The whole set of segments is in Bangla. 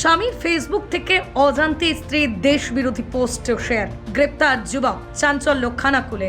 স্বামীর ফেসবুক থেকে অজান্তে স্ত্রীর দেশ বিরোধী পোস্ট শেয়ার। গ্রেপ্তার যুবক, চাঞ্চল্য খানাকুলে।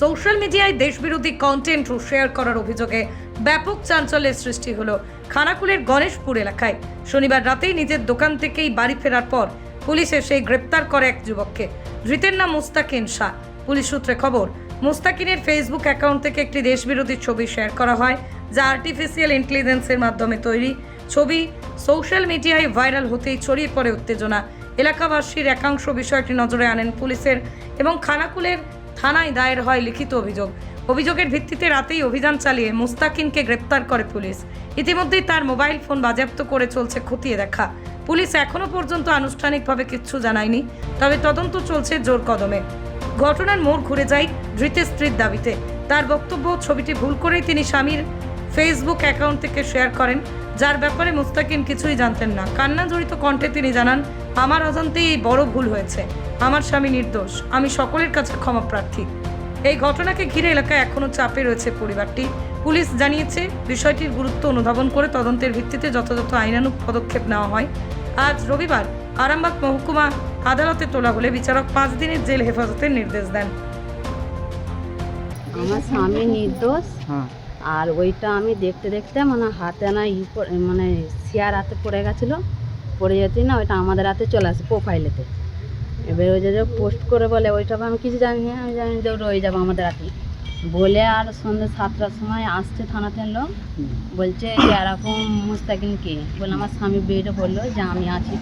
সোশ্যাল মিডিয়ায় দেশ বিরোধী কন্টেন্ট শেয়ার করার অভিযোগে ব্যাপক চাঞ্চল্যের সৃষ্টি হলো খানাকুলের গণেশপুর এলাকায়। শনিবার রাতেই নিজের দোকান থেকেই বাড়ি ফেরার পর পুলিশ এসে গ্রেপ্তার করে এক যুবককে। ধৃতের নাম মুস্তাকিন শাহ। পুলিশ সূত্রে খবর, মুস্তাকিনের ফেসবুক অ্যাকাউন্ট থেকে একটি দেশবিরোধী ছবি শেয়ার করা হয়, যা আর্টিফিশিয়াল ইন্টেলিজেন্সের মাধ্যমে তৈরি। ছবি সোশ্যাল মিডিয়ায় ভাইরাল হতেই ছড়িয়ে পড়ে উত্তেজনা। এলাকাবাসীর একাংশ বিষয়টি নজরে আনেন পুলিশের এবং খানাকুলের থানায় দায়ের হয় লিখিত অভিযোগ। অভিযোগের ভিত্তিতে রাতেই অভিযান চালিয়ে মুস্তাকিনকে গ্রেপ্তার করে পুলিশ। ইতিমধ্যেই তার মোবাইল ফোন বাজেয়াপ্ত করে চলছে খতিয়ে দেখা। পুলিশ এখনও পর্যন্ত আনুষ্ঠানিকভাবে কিচ্ছু জানায়নি, তবে তদন্ত চলছে জোর কদমে। ঘটনার মোড় ঘুরে যায় ধৃতের স্ত্রীর দাবিতে। তার বক্তব্য ছবিটি ভুল করেই তিনি স্বামীর ফেসবুক অ্যাকাউন্ট থেকে শেয়ার করেন, যার ব্যাপারে মুস্তাকিন কিছুই জানতেন না। কান্না জড়িত কণ্ঠে তিনি জানান, আমার অজান্তেই এই বড় ভুল হয়েছে। আমার স্বামী নির্দোষ। আমি সকলের কাছে ক্ষমা প্রার্থী। এই ঘটনাকে ঘিরে এলাকায় এখনও চাপে রয়েছে পরিবারটি। পুলিশ জানিয়েছে বিষয়টির গুরুত্ব অনুধাবন করে তদন্তের ভিত্তিতে যথাযথ আইনানুক পদক্ষেপ নেওয়া হয়। আজ রবিবার আরামবাগ মহকুমা আদালতে তোলা হলে বিচারক পাঁচ দিনের জেল হেফাজতের নির্দেশ দেন। আমার স্বামী নির্দোষ। হ্যাঁ। আর ওইটা আমি দেখতে দেখতে মানে হাতে না ই মানে শেয়ার হাতে পড়ে গেছিল। পড়ে যেতে না ওইটা আমাদের হাতে চলে আসে প্রোফাইলেতে এবার ওই যে পোস্ট করে বলে ওইটা আমি কিছু জানি না, আমি জানি যে রয়ে যাব আমাদের হাতে। বলে আর সন্ধ্যে সাতটার সময় আসছে থানাতে লোক বলছে, এরকম মুস্তাকিনকে বলে, আমার স্বামী বেডে বলল যে আমি আছি।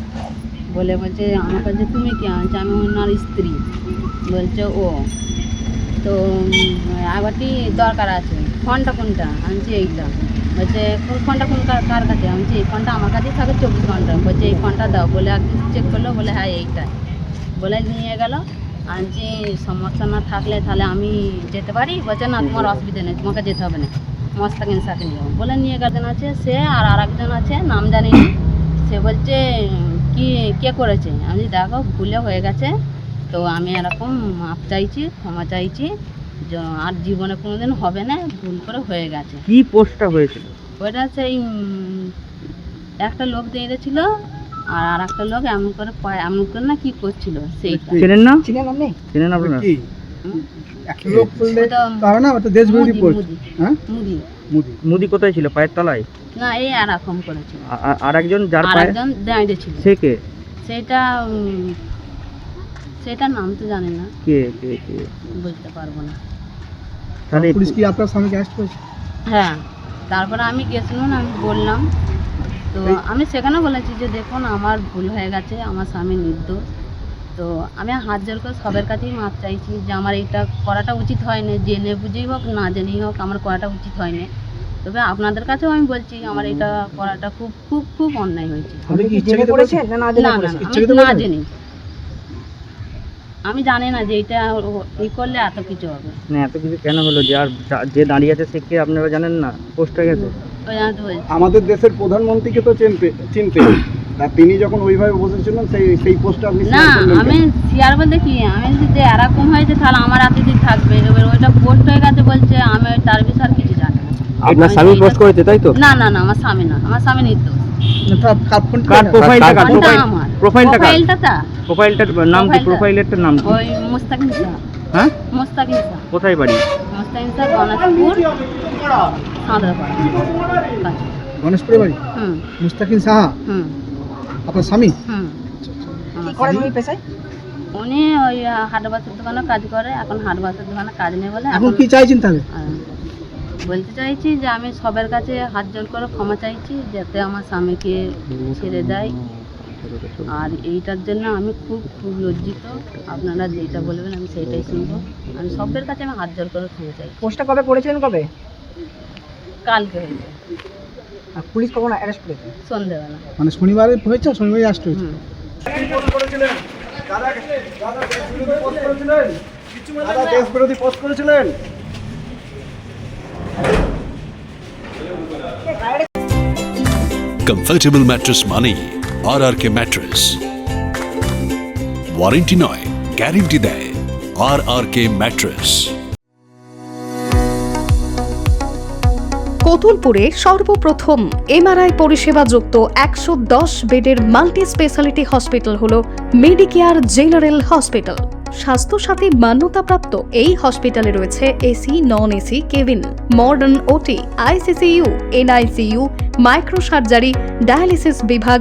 বলে, বলছে আমার কাছে তুমি কে? আনছে আমি ওনার স্ত্রী। বলছে, ও। তো আবারটি দরকার আছে। ফোনটা কোনটা? আনছি এইটা। বলছে ফোনটা, কোন কার কাছে? আনছি এই ফোনটা আমার কাছেই থাকে, চব্বিশ ঘণ্টা। বলছে, এই ফোনটা দাও। বলে, আর চেক করল, বলে হ্যাঁ এইটাই। বলে নিয়ে গেল। আনছি সমস্যা না থাকলে তাহলে আমি যেতে পারি? বলছে না তোমার অসুবিধা নেই তোমাকে যেতে হবে না। মস্তাকিন সাথে নিয়ে যাব। বলে নিয়ে গার্জেন আছে সে আর আরেকজন আছে নাম জানি না। সে বলছে কি কে করেছে? আমি দেখো ভুলে হয়ে গেছে। তো আমি এরকম মাপ চাইছি ক্ষমা চাইছি আর জীবনে কোনোদিন হবে না ভুল করে হয়ে গেছে। কি পোস্টটা হয়েছিল? ওইটা সেই একটা লোক দিয়ে দিয়েছিল আর আর একটা লোক এমন করে পয়- এমন করে না কি করছিল সেইটা। চেনেন না? চিনেন আপনি? চেনেন আপনারা? কি? লোক বললে ওটা না ওটা দেশ বিরোধী মুদি, পোস্ট হ্যাঁ? মুদি। মোদি। মুদি কোথায় ছিল? পায়ের তলায়? না এই এরকম করেছিল। আর একজন যার পায়ে? একজন দাঁড়িয়ে ছিল। সে কে? সেটা উম, নাম তো জানি না। কে কে কে? বুঝতে পারব না। তাহলে পুলিশ কি আপনার স্বামীকে অ্যারেস্ট করেছে? হ্যাঁ তারপরে আমি গেছিলাম আমি বললাম তো আমি সেখানে বলেছি যে দেখুন আমার ভুল হয়ে গেছে আমার স্বামী নির্দোষ। তো আমি হাত জোর করে সবের কাছেই মাপ চাইছি যে আমার এইটা করাটা উচিত হয়নি জেনে বুঝেই হোক না জেনেই হোক আমার করাটা উচিত হয়নি। তবে আপনাদের কাছেও আমি বলছি আমার এটা করাটা খুব খুব খুব অন্যায় হয়েছে। আপনি কি ইচ্ছাকৃত করেছেন না? জেনে আমি জানি না যে এটা ই করলে এত কিছু হবে। না এত কিছু কেন হলো? যে আর যে দাঁড়িয়ে আছে সে কে আপনারা জানেন না? পোস্ট হয়ে গেছে? আমাদের দেশের প্রধানমন্ত্রীকে তো চিনতে চিনতে তিনি যখন ওইভাবে বসেছিলেন সেই সেই পোস্টটা আপনি না? আমি শেয়ার বলতে কি আমি বলছি যে এরকম হয়েছে তাহলে আমার হাতে দিক থাকবে এবার ওইটা পোস্ট হয়ে গেছে বলছে আমি তার বিষয়ে আর কিছু জানি না। আপনার স্বামী পোস্ট করেছে তাই তো? না না না আমার স্বামী না আমার স্বামী নির্দোষ। প্রোফাইলটা প্রোফাইলটা প্রোফাইলটা নাম কি। প্রোফাইলেরটার নাম কি? ওই মুস্তাকিম শাহ। হ্যাঁ? মুস্তাকিম শাহ কোথায় বাড়ি? গণেশপুর বাড়ি? হুম। মুস্তাকিম সাহা? হুম। আপনার স্বামী? হুম। উনি ওই হাট বাসের দোকানে কাজ করে এখন হাট বাসের দোকানে কাজ নেই বলে এখন কি চাইছেন তাহলে? বলতে চাইছি যে আমি সবার কাছে হাত জোর করে ক্ষমা চাইছি যাতে আমার স্বামীকে ছেড়ে দেয়। আর এইটার জন্য আমি খুব খুব লজ্জিত। আপনারা যেটা বলবেন আমি সেইটাই শুনব। আমি সবের কাছে আমি হাত জোর করে ক্ষমা চাই। পোস্টটা কবে করেছিলেন কবে? কালকে হয়েছে। আর পুলিশ কখন অ্যারেস্ট করেছে? মানে শনিবারে হয়েছে শনিবারে আসতে হয়েছে। দাদা দেশ বিরোধী পোস্ট করেছিলেন? Comfortable mattress money. আর আর কে ম্যাট্রেস ওয়ারেন্টি নয় গ্যারেন্টি দেয় আর আর কে ম্যাট্রেস কতুলপুরে সর্বপ্রথম এমআরআই পরিষেবা যুক্ত একশো দশ বেডের মাল্টি স্পেশালিটি হসপিটাল হল মেডিকেয়ার জেনারেল হসপিটাল। স্বাস্থ্যসাথী মান্যতাপ্রাপ্ত এই হসপিটালে রয়েছে AC non AC cabin, modern OT, ICCU, NICU micro surgery dialysis বিভাগ